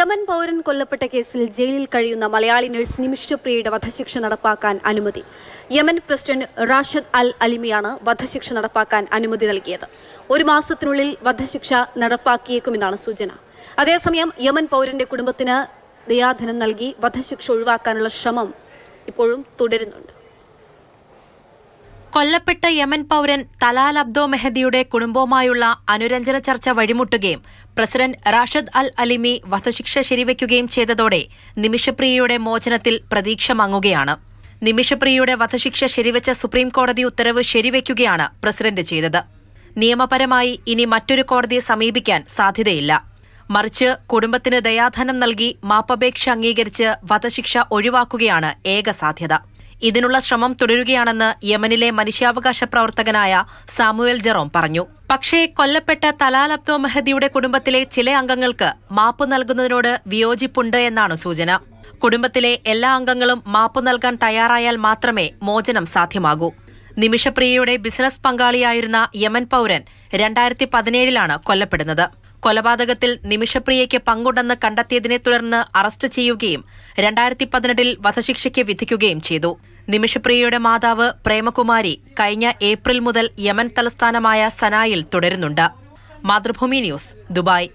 Yemen പൗരൻ കൊല്ലപ്പെട്ട കേസിൽ ജയിലിൽ കഴിയുന്ന മലയാളി നഴ്സ് നിമിഷപ്രിയയുടെ വധശിക്ഷ നടപ്പാക്കാൻ അനുമതി. യമൻ പ്രസിഡന്റ് റാഷദ് അൽ അലിമിയാണ് വധശിക്ഷ നടപ്പാക്കാൻ അനുമതി നൽകിയത്. ഒരു മാസത്തിനുള്ളിൽ വധശിക്ഷ നടപ്പാക്കിയേക്കുമെന്നാണ് സൂചന. അതേസമയം യമൻ പൗരന്റെ കുടുംബത്തിന് ദയാധനം നൽകി വധശിക്ഷ ഒഴിവാക്കാനുള്ള ശ്രമം ഇപ്പോഴും തുടരുന്നുണ്ട്. കൊല്ലപ്പെട്ട യമൻ പൗരൻ തലാൽ അബ്ദോ മെഹദിയുടെ കുടുംബവുമായുള്ള അനുരഞ്ജന ചർച്ച വഴിമുട്ടുകയും പ്രസിഡന്റ് റാഷദ് അൽ അലിമി വധശിക്ഷ ശരിവയ്ക്കുകയും ചെയ്തതോടെ നിമിഷപ്രിയയുടെ മോചനത്തിൽ പ്രതീക്ഷ മങ്ങുകയാണ്. നിമിഷപ്രിയയുടെ വധശിക്ഷ ശരിവച്ച സുപ്രീം കോടതി ഉത്തരവ് ശരിവയ്ക്കുകയാണ് പ്രസിഡന്റ് ചെയ്തത്. നിയമപരമായി ഇനി മറ്റൊരു കോടതിയെ സമീപിക്കാൻ സാധ്യതയില്ല. മറിച്ച് കുടുംബത്തിന് ദയാധനം നൽകി മാപ്പപേക്ഷ അംഗീകരിച്ച് വധശിക്ഷ ഒഴിവാക്കുകയാണ് ഏക സാധ്യത. ഇതിനുള്ള ശ്രമം തുടരുകയാണെന്ന് യമനിലെ മനുഷ്യാവകാശ പ്രവർത്തകനായ സാമുവേൽ ജെറോം പറഞ്ഞു. പക്ഷേ കൊല്ലപ്പെട്ട തലാൽ അബ്ദോ മെഹദിയുടെ കുടുംബത്തിലെ ചില അംഗങ്ങൾക്ക് മാപ്പ് നൽകുന്നതിനോട് വിയോജിപ്പുണ്ട് എന്നാണ് സൂചന. കുടുംബത്തിലെ എല്ലാ അംഗങ്ങളും മാപ്പ് നൽകാൻ തയ്യാറായാൽ മാത്രമേ മോചനം സാധ്യമാകൂ. നിമിഷപ്രിയയുടെ ബിസിനസ് പങ്കാളിയായിരുന്ന യമൻ പൗരൻ രണ്ടായിരത്തി പതിനേഴിലാണ് കൊല്ലപ്പെടുന്നത്. കൊലപാതകത്തിൽ നിമിഷപ്രിയയ്ക്ക് പങ്കുണ്ടെന്ന് കണ്ടെത്തിയതിനെ തുടർന്ന് അറസ്റ്റ് ചെയ്യുകയും രണ്ടായിരത്തി പതിനെട്ടിൽ വധശിക്ഷയ്ക്ക് വിധിക്കുകയും ചെയ്തു. നിമിഷപ്രിയയുടെ മാതാവ് പ്രേമകുമാരി കഴിഞ്ഞ ഏപ്രിൽ മുതൽ യമൻ തലസ്ഥാനമായ സനായിൽ തുടരുന്നുണ്ട്. Mathrubhumi news Dubai.